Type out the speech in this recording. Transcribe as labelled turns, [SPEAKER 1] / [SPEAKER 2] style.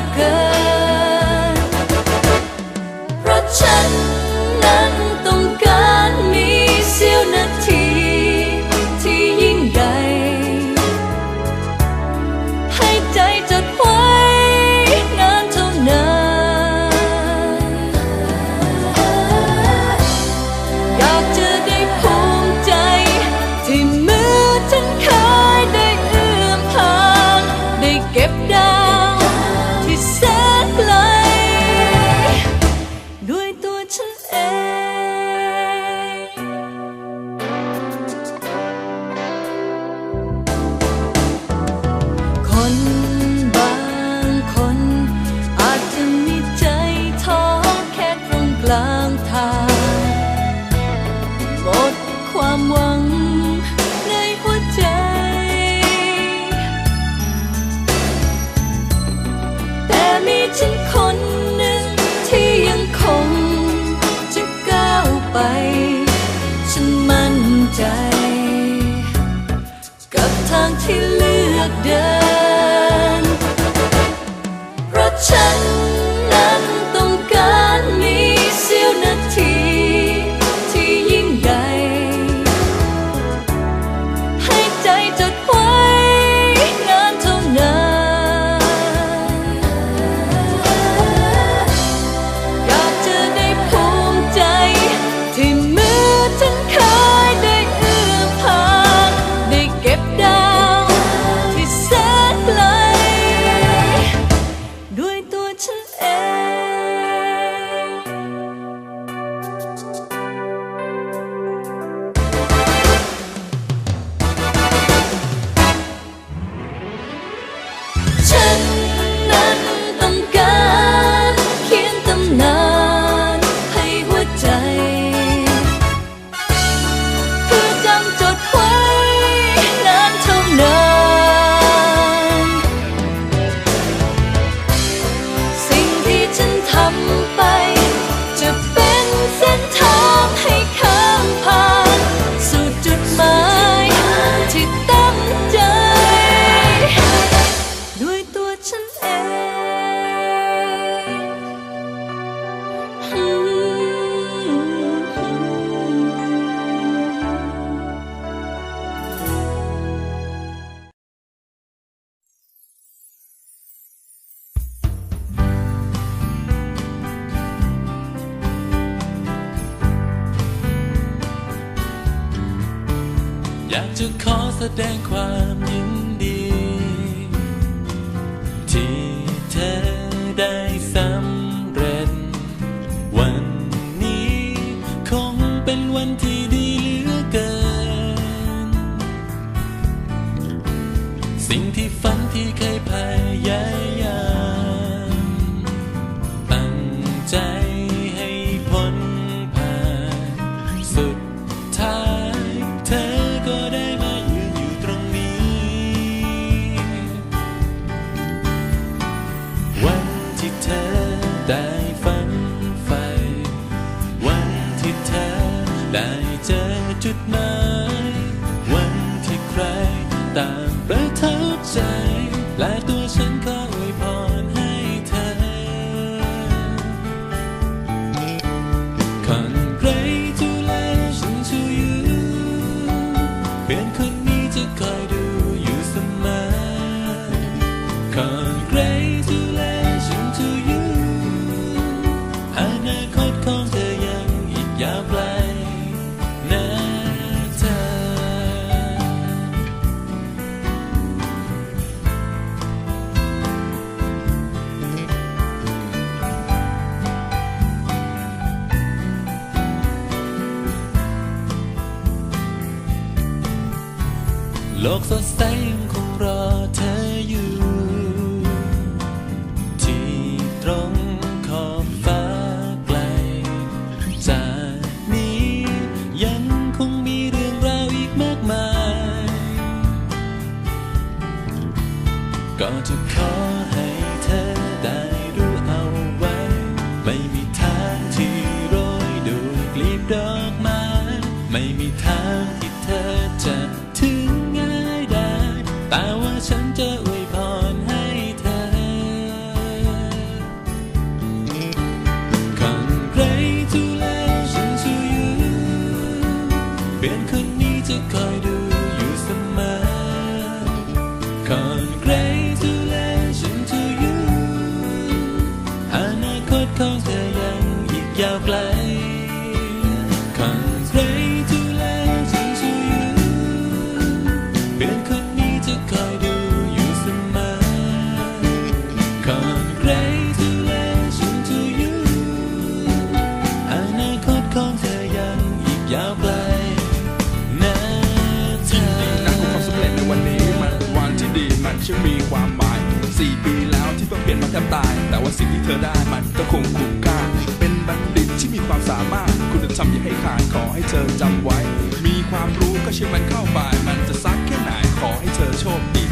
[SPEAKER 1] กเกิน เพราะฉันนั้นต้องการมีเสี้ยวนาที ที่ยิ่งใหญ่ ให้ใจจดไว้นานเท่านั้นอยากจะได้ภูมิใจ ที่มือฉันเคยได้เอื้อมผ่าน ได้เก็บได้างที่เลือกเดิน เพราะฉัน อ
[SPEAKER 2] ยากจะขอแสดงความยินดี ที่เธอได้สำเร็จ วันนี้คงเป็นวันที่ดีเหลือเกิน สิ่งที่ฝันที่เคยพยายามตั้งใจ ที่เธอได้ฝันใฝ่วันที่เธอได้เจอจุดหมายวันที่ใครต่างประทับใจ และตัวฉันก็อวยพรให้เธอ Congratulations to you เพื่อนคนนี้จะคอยดูอยู่เสมอคอนเกร กสดใสยังคงรอเธออยู่ ที่ตรงขอบฟ้าไกล จากนี้ยังคงมีเรื่องราวอีกมากมาย ก็จะขอให้ มีควา
[SPEAKER 3] มหมายสี่ปีแล้วที่ต้องเปลี่ยนมาแทบตาย แต่ว่าสิ่งที่เธอได้มันก็คงคุ้มค่า เป็นบัณฑิตที่มีความสามารถ คุณธรรมอย่าให้ขาดขอให้เธอจำไว้ มีความรู้ก็เชื่อมันเข้าไปมันจะซักแค่ไหนขอให้เธอโชคดี